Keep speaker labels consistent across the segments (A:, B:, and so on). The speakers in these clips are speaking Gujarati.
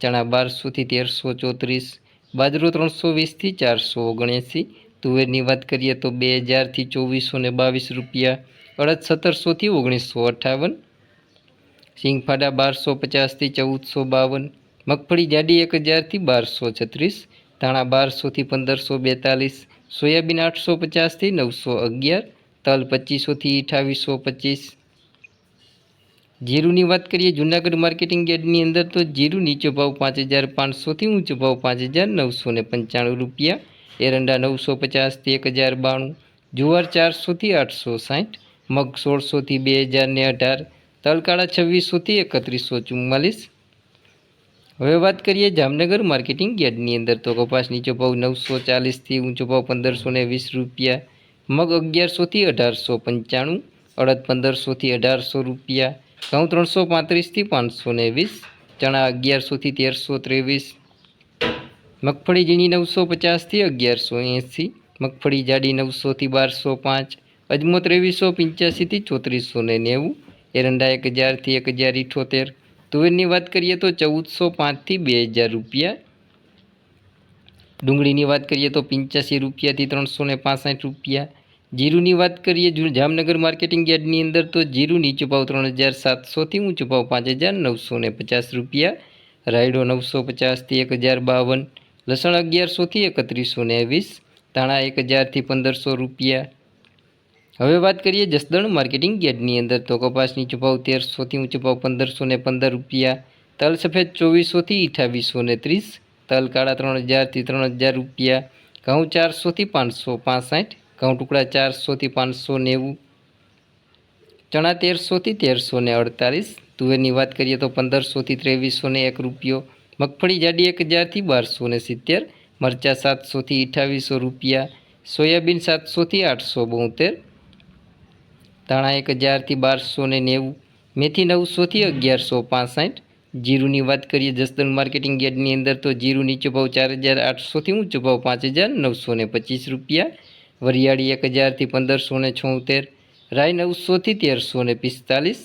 A: ચણા બારસોથી તેરસો ચોત્રીસ, બાજરો ત્રણસો વીસથી ચારસો ઓગણએંસી, તુવેરની વાત કરીએ તો બે હજારથી ચોવીસો ને બાવીસ રૂપિયા, અડદ સત્તરસોથી ઓગણીસો અઠ્ઠાવન સિંગફાડા બારસો પચાસથી ચૌદસો બાવન, મગફળી જાડી એક હજારથી બારસો છત્રીસ, ધાણા બારસોથી પંદરસો બેતાલીસ, સોયાબીન આઠસો પચાસથી નવસો અગિયાર, તલ પચીસોથી અઠાવીસો પચીસ જીરુની વાત કરીએ, જૂનાગઢ માર્કેટિંગ યાર્ડની અંદર તો જીરું નીચો ભાવ પાંચ હજાર પાંચસોથી ઊંચો ભાવ પાંચ હજાર નવસો ને પંચાણું રૂપિયા, એરંડા નવસો પચાસથી એક હજાર બાણું, જુવાર ચારસોથી આઠસો સાઠ, મગ સોળસોથી બે હજાર ને અઢાર, તલકાળા છવ્વીસોથી એકત્રીસો ચુમ્માલીસ. હવે વાત કરીએ જામનગર માર્કેટિંગ યાર્ડની અંદર તો કપાસ નીચો ભાવ નવસો ચાલીસથી ઊંચો ભાવ પંદરસો ને વીસ રૂપિયા, મગ અગિયારસોથી અઢારસો પંચાણું, અડદ પંદરસોથી અઢારસો રૂપિયા ઘઉં ત્રણસો પાંત્રીસથી પાંચસો ને વીસ, ચણા અગિયારસોથી તેરસો ત્રેવીસ, મગફળી ઝીણી નવસો પચાસથી અગિયારસો એંસી, મગફળી જાડી નવસોથી બારસો પાંચ, અજમો ત્રેવીસો પંચ્યાસીથી ચોત્રીસો ને નેવું, એરંડા એક હજારથી એક હજાર ઇઠોતેર, તુવેરની વાત કરીએ તો ચૌદસો પાંચથી બે હજાર રૂપિયા, ડુંગળીની વાત કરીએ તો પંચ્યાસી રૂપિયાથી ત્રણસો ને રૂપિયા જીરુની વાત કરીએ જામનગર માર્કેટિંગ યાર્ડની અંદર તો જીરું નીચો ભાવ ત્રણ હજાર સાતસોથી ઊંચો ભાવ પાંચ હજાર નવસો ને પચાસ રૂપિયા, રાયડો નવસો પચાસથી એક હજાર બાવન, લસણ અગિયારસોથી એકત્રીસો ને વીસ, ધાણા એક હજારથી પંદરસો રૂપિયા. હવે વાત કરીએ જસદણ માર્કેટિંગ યાર્ડની અંદર તો કપાસ નીચો ભાવ તેરસોથી ઊંચો ભાવ પંદરસો ને પંદર રૂપિયા, તલ સફેદ ચોવીસોથી અઠાવીસો ને ત્રીસ, તલ કાળા ત્રણ હજારથી ત્રણ હજાર રૂપિયા, ઘઉં ચારસોથી પાંચસો પાસઠ ઘઉં ટુકડા ચારસોથી પાંચસો નેવું, ચણા તેરસોથી તેરસો ને અડતાલીસ, તુવેરની વાત કરીએ તો પંદરસોથી ત્રેવીસો ને એક રૂપિયો, મગફળી જાડી એક હજારથી બારસો ને સિત્તેર, મરચાં સાતસોથી અઠાવીસો રૂપિયા, સોયાબીન સાતસોથી આઠસો બોતેર, ધાણા એક હજારથી બારસો ને નેવું, મેથી નવસોથી અગિયારસો પાસઠ, જીરુની વાત કરીએ જસદણ માર્કેટિંગ યાર્ડની અંદર તો જીરું નીચો ભાવ ચાર હજાર આઠસોથી ઊંચો ભાવ પાંચ હજાર નવસો પચીસ રૂપિયા વરિયાળી એક હજારથી પંદરસો ને છોતેર, રાય નવસોથી તેરસો ને પિસ્તાલીસ.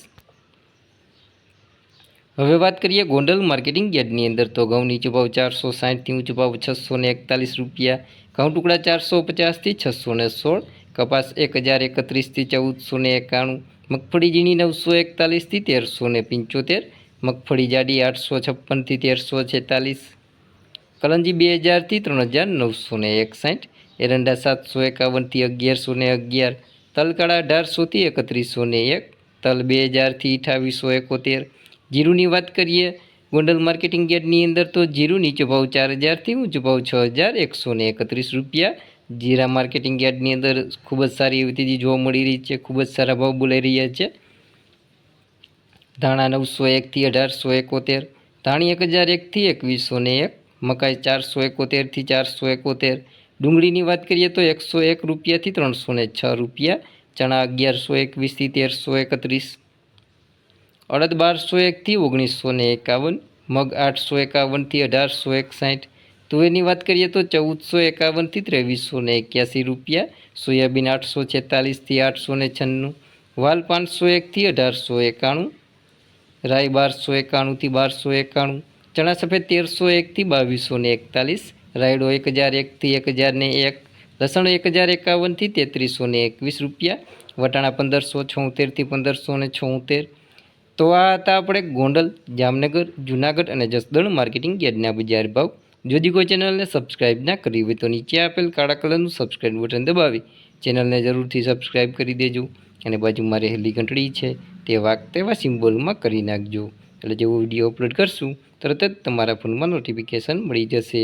A: હવે વાત કરીએ ગોંડલ માર્કેટિંગ યાર્ડની અંદર, તો ઘઉં નીચો ભાવ ચારસો સાઠથી ઊંચો ભાવ છસો ને એકતાલીસ રૂપિયા, ઘઉં ટુકડા ચારસો પચાસથી છસો ને સોળ, કપાસ એક હજાર એકત્રીસથી ચૌદસો ને એકાણું, મગફળી ઝીણી નવસો એકતાલીસથી તેરસો ને પંચોતેર, મગફળી જાડી આઠસો છપ્પનથી તેરસો છેતાલીસ, કલંજી બે હજારથી ત્રણ હજાર નવસો ને એકસાઠ એરંડા સાતસો એકાવનથી અગિયારસો ને અગિયાર, તલકડા અઢારસોથી એકત્રીસો ને એક, તલ બે હજારથી અઠાવીસો એકોતેર. જીરુની વાત કરીએ, ગોંડલ માર્કેટિંગ યાર્ડની અંદર તો જીરું નીચો ભાવ ચાર હજારથી ઊંચો ભાવ છ હજાર એકસો ને એકત્રીસ રૂપિયા. જીરા માર્કેટિંગ યાર્ડની અંદર ખૂબ જ સારી એવી તેજી જોવા મળી રહી છે, ખૂબ જ સારા ભાવ બોલાઈ રહ્યા છે. ધાણા નવસો એકથી અઢારસો એકોતેર, ધાણી એક હજાર એકથી એકવીસો ને એક, મકાઈ ચારસો એકોતેરથી ચારસો એકોતેર ડુંગળીની વાત કરીએ તો એકસો એક રૂપિયાથી ત્રણસો ને છ રૂપિયા, ચણા અગિયારસો એકવીસથી તેરસો એકત્રીસ. અડદ બારસો એકથી ઓગણીસો ને એકાવન, મગ આઠસો એકાવનથી અઢારસો એકસાઠ. તુવેરની વાત કરીએ તો ચૌદસો એકાવનથી ત્રેવીસો ને એક્યાસી રૂપિયા, સોયાબીન આઠસો છેતાલીસથી આઠસો ને છન્નું, વાલ પાંચસો એકથી અઢારસો એકાણું, રાઈ બારસો એકાણુંથી બારસો એકાણું, ચણા સફેદ તેરસો એકથી બાવીસો ને એકતાલીસ રાયડો એક હજાર એકથી એક હજાર ને એક, લસણ એક હજાર એકાવનથી તેત્રીસો ને એકવીસ રૂપિયા, વટાણા પંદરસો છોતેરથી પંદરસો ને છોતેર. તો આ હતા આપણે ગોંડલ, જામનગર, જુનાગઢ અને જસદણ માર્કેટિંગ યાર્ડના બજાર ભાવ. જો હજી કોઈ ચેનલને સબસ્ક્રાઇબ ના કરી હોય તો નીચે આપેલ કાળા કલરનું સબસ્ક્રાઇબ બટન દબાવી. ચેનલને જરૂરથી સબસ્ક્રાઇબ કરી દેજો અને બાજુમાં રહેલી ઘંટડી છે તે વાક તેવા સિમ્બોલમાં કરી નાખજો. એટલે જેવો વીડિયો અપલોડ કરશું, તરત જ તમારા ફોનમાં નોટિફિકેશન મળી જશે.